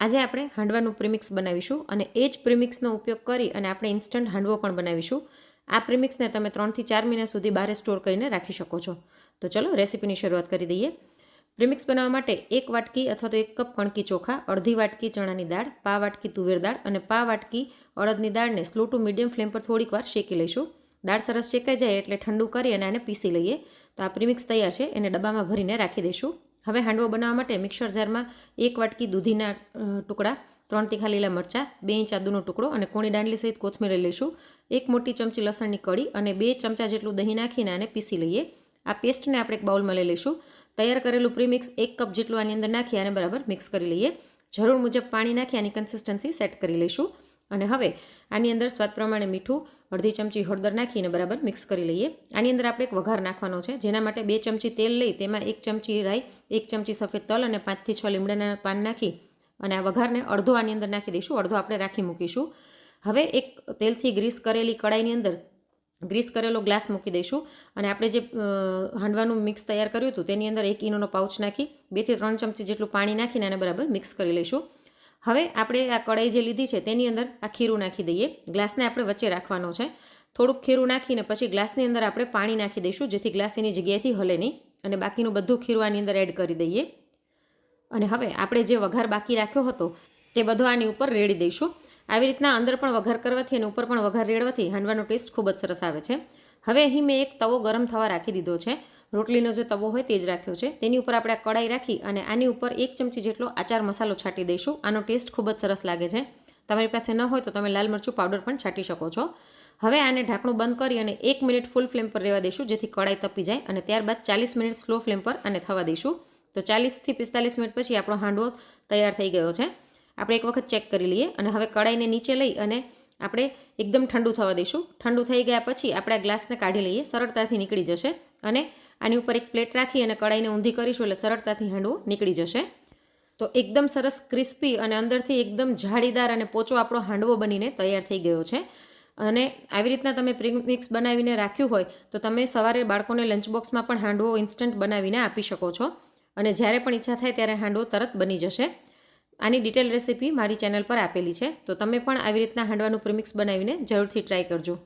આજે આપણે હાંડવાનું પ્રીમિક્સ બનાવીશું અને એ જ પ્રીમિક્સનો ઉપયોગ કરી અને આપણે ઇન્સ્ટન્ટ હાંડવો પણ બનાવીશું. આ પ્રીમિક્સને તમે ત્રણથી ચાર મહિના સુધી બહાર સ્ટોર કરીને રાખી શકો છો. તો ચલો રેસીપીની શરૂઆત કરી દઈએ. પ્રીમિક્સ બનાવવા માટે એક વાટકી અથવા તો એક કપ કણકી ચોખા, અડધી વાટકી ચણાની દાળ, પા વાટકી તુવેર દાળ અને પા વાટકી અડદની દાળને સ્લો ટુ મીડિયમ ફ્લેમ પર થોડીક વાર શેકી લઈશું. દાળ સરસ શેકાઈ જાય એટલે ઠંડુ કરી અને આને પીસી લઈએ. તો આ પ્રીમિક્સ તૈયાર છે. એને ડબ્બામાં ભરીને રાખી દઈશું. હવે હાંડવો બનાવવા માટે મિક્સર જારમાં એક વાટકી દૂધીના ટુકડા, ત્રણ તીખા લીલા મરચાં, બે ઇંચ આદુનો ટુકડો અને કોણી દાંડલી સહિત કોથમીર લઈ લઈશું. એક મોટી ચમચી લસણની કળી અને બે ચમચા જેટલું દહીં નાખીને આને પીસી લઈએ. આ પેસ્ટને આપણે એક બાઉલમાં લઈ લઈશું. તૈયાર કરેલું પ્રીમિક્સ એક કપ જેટલું આની અંદર નાખી આને બરાબર મિક્સ કરી લઈએ. જરૂર મુજબ પાણી નાખી આની કન્સિસ્ટન્સી સેટ કરી લઈશું. અને હવે આની અંદર સ્વાદ પ્રમાણે મીઠું, અડધી ચમચી હળદર નાખીને બરાબર મિક્સ કરી લઈએ. આની અંદર આપણે એક વઘાર નાખવાનો છે, જેના માટે બે ચમચી તેલ લઈ, તેમાં એક ચમચી રાઈ, એક ચમચી સફેદ તલ અને પાંચથી છ લીમડાના પાન નાખી અને આ વઘારને અડધો આની અંદર નાખી દઈશું, અડધો આપણે રાખી મૂકીશું. હવે એક તેલથી ગ્રીસ કરેલી કડાઈની અંદર ગ્રીસ કરેલો ગ્લાસ મૂકી દઈશું અને આપણે જે હાંડવાનું મિક્સ તૈયાર કર્યું હતું તેની અંદર એક ઈનોનો પાઉચ નાખી બેથી ત્રણ ચમચી જેટલું પાણી નાખીને આને બરાબર મિક્સ કરી લઈશું. હવે આપણે આ કડાઈ જે લીધી છે તેની અંદર આ ખીરું નાખી દઈએ. ગ્લાસને આપણે વચ્ચે રાખવાનો છે. થોડુંક ખીરું નાખીને પછી ગ્લાસની અંદર આપણે પાણી નાખી દઈશું, જેથી ગ્લાસ એની જગ્યાએથી હલે નહીં અને બાકીનું બધું ખીરું આની અંદર એડ કરી દઈએ. અને હવે આપણે જે વઘાર બાકી રાખ્યો હતો તે બધો આની ઉપર રેડી દઈશું. આવી રીતના અંદર પણ વઘાર કરવાથી અને ઉપર પણ વઘાર રેડવાથી હાંડવાનો ટેસ્ટ ખૂબ જ સરસ આવે છે. હવે અહીં મેં એક તવો ગરમ થવા રાખી દીધો છે. રોટલીનો જે તવો હોય તે જ રાખ્યો છે. તેની ઉપર આપણે આ કડાઈ રાખી અને આની ઉપર એક ચમચી જેટલો આચાર મસાલો છાંટી દઈશું. આનો ટેસ્ટ ખૂબ જ સરસ લાગે છે. તમારી પાસે ન હોય તો તમે લાલ મરચું પાવડર પણ છાંટી શકો છો. હવે આને ઢાંકણું બંધ કરી અને એક મિનિટ ફૂલ ફ્લેમ પર રહેવા દઈશું, જેથી કડાઈ તપી જાય. અને ત્યારબાદ ચાલીસ મિનિટ સ્લો ફ્લેમ પર અને થવા દઈશું. તો ચાલીસથી પિસ્તાલીસ મિનિટ પછી આપણો હાંડવો તૈયાર થઈ ગયો છે. આપણે એક વખત ચેક કરી લઈએ અને હવે કડાઈને નીચે લઈ અને આપણે એકદમ ઠંડુ થવા દઈશું. ઠંડુ થઈ ગયા પછી આપણે આ ગ્લાસને કાઢી લઈએ. સરળતાથી નીકળી જશે. અને આની ઉપર એક પ્લેટ રાખી અને કડાઈને ઊંધી કરીશું એટલે સરળતાથી હાંડવો નીકળી જશે. તો એકદમ સરસ ક્રિસ્પી અને અંદરથી એકદમ જાળીદાર અને પોચો આપણો હાંડવો બનીને તૈયાર થઈ ગયો છે. અને આવી રીતના તમે પ્રીમિક્સ બનાવીને રાખ્યું હોય તો તમે સવારે બાળકોને લંચ બોક્સમાં પણ હાંડવો ઇન્સ્ટન્ટ બનાવીને આપી શકો છો. અને જ્યારે પણ ઈચ્છા થાય ત્યારે હાંડવો તરત બની જશે. આની ડિટેલ રેસીપી મારી ચેનલ પર આપેલી છે. તો તમે પણ આવી રીતના હાંડવાનું પ્રીમિક્સ બનાવીને જરૂરથી ટ્રાય કરજો.